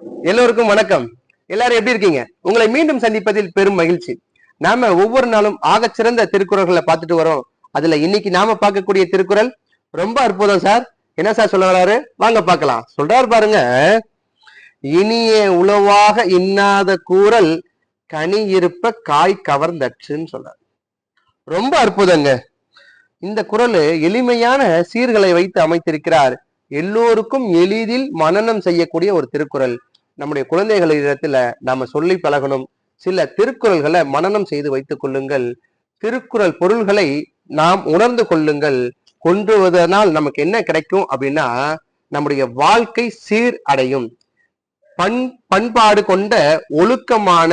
எல்லோருக்கும் வணக்கம். எல்லாரும் எப்படி இருக்கீங்க? உங்களை மீண்டும் சந்திப்பதில் பெரும் மகிழ்ச்சி. நாம ஒவ்வொரு நாளும் ஆக சிறந்த திருக்குறள்களை பார்த்துட்டு வரோம். அதுல இன்னைக்கு நாம பார்க்கக்கூடிய திருக்குறள் ரொம்ப அற்புதம் சார். என்ன சார் சொல்ல வராரு? வாங்க பார்க்கலாம். சொல்றாரு பாருங்க. இனிய உளவாக இன்னாத கூறல் கனி இருப்ப காய் கவர்ந்தற்றுன்னு சொல்றாரு. ரொம்ப அற்புதங்க. இந்த குரல் எளிமையான சீர்களை வைத்து அமைத்திருக்கிறார். எல்லோருக்கும் எளிதில் மனனம் செய்யக்கூடிய ஒரு திருக்குறள். நம்முடைய குழந்தைகளிடத்துல நாம சொல்லி பழகணும். சில திருக்குறள்களை மனனம் செய்து வைத்துக் கொள்ளுங்கள். திருக்குறள் பொருள்களை நாம் உணர்ந்து கொள்ளுங்கள். கொன்றுவதனால் நமக்கு என்ன கிடைக்கும் அப்படின்னா நம்முடைய வாழ்க்கை சீர் அடையும். பண் பண்பாடு கொண்ட ஒழுக்கமான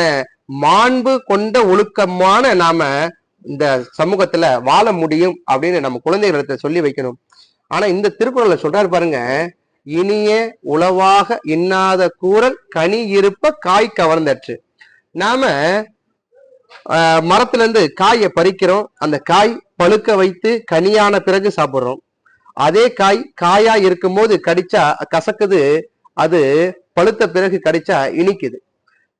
மாண்பு கொண்ட ஒழுக்கமான நாம இந்த சமூகத்துல வாழ முடியும் அப்படின்னு நம்ம குழந்தைகளிடத்தை சொல்லி வைக்கணும். ஆனா இந்த திருக்குறளை சொல்றாரு பாருங்க இனிய உளவாக இன்னாத கூறல் கனி இருப்ப காய் கவர்ந்தற்று. நாம ஆஹ், மரத்துல இருந்து காயை பறிக்கிறோம். அந்த காய் பழுக்க வைத்து கனியான பிறகு சாப்பிடுறோம். அதே காய் காயா இருக்கும் போது கடிச்சா கசக்குது அது பழுத்த பிறகு கடிச்சா இனிக்குது.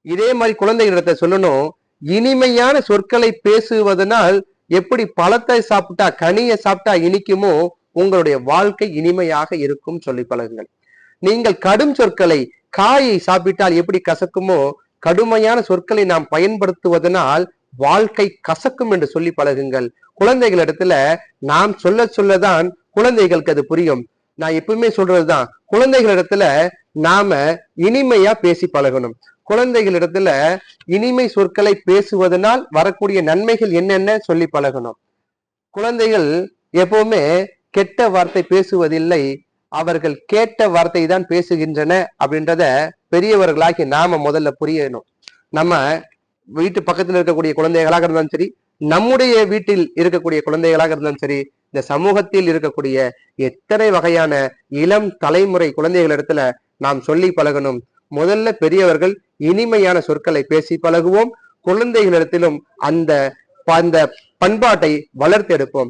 இதே மாதிரி குழந்தைகளிடத்தை சொல்லணும். இனிமையான சொற்களை பேசுவதனால் எப்படி பழத்தை சாப்பிட்டா கனியை சாப்பிட்டா இனிக்குமோ உங்களுடைய வாழ்க்கை இனிமையாக இருக்கும் சொல்லி பழகுங்கள் நீங்கள் கடும் சொற்களை காயை சாப்பிட்டால் எப்படி கசக்குமோ கடுமையான சொற்களை நாம் பயன்படுத்துவதனால் வாழ்க்கை கசக்கும் என்று சொல்லி பழகுங்கள். குழந்தைகளிடத்துல நாம் சொல்ல சொல்லதான் குழந்தைகளுக்கு அது புரியும். நான் எப்பவுமே சொல்றதுதான் குழந்தைகளிடத்துல நாம இனிமையா பேசி பழகணும். குழந்தைகளிடத்துல இனிமை சொற்களை பேசுவதனால் வரக்கூடிய நன்மைகள் என்னென்ன சொல்லி பழகணும். குழந்தைகள் எப்பவுமே கெட்ட வார்த்தை பேசுவதில்லை அவர்கள் கேட்ட வார்த்தை தான் பேசுகின்றன அப்படின்றத பெரியவர்களாகி நாம முதல்ல புரியணும். நம்ம வீட்டு பக்கத்தில் இருக்கக்கூடிய குழந்தைகளாக இருந்தாலும் சரி நம்முடைய வீட்டில் இருக்கக்கூடிய குழந்தைகளாக இருந்தாலும் சரி இந்த சமூகத்தில் இருக்கக்கூடிய எத்தனை வகையான இளம் தலைமுறை குழந்தைகளிடத்துல நாம் சொல்லி பழகணும். முதல்ல பெரியவர்கள் இனிமையான சொற்களை பேசி பழகுவோம். குழந்தைகளிடத்திலும் அந்த அந்த பண்பாட்டை வளர்த்தெடுப்போம்.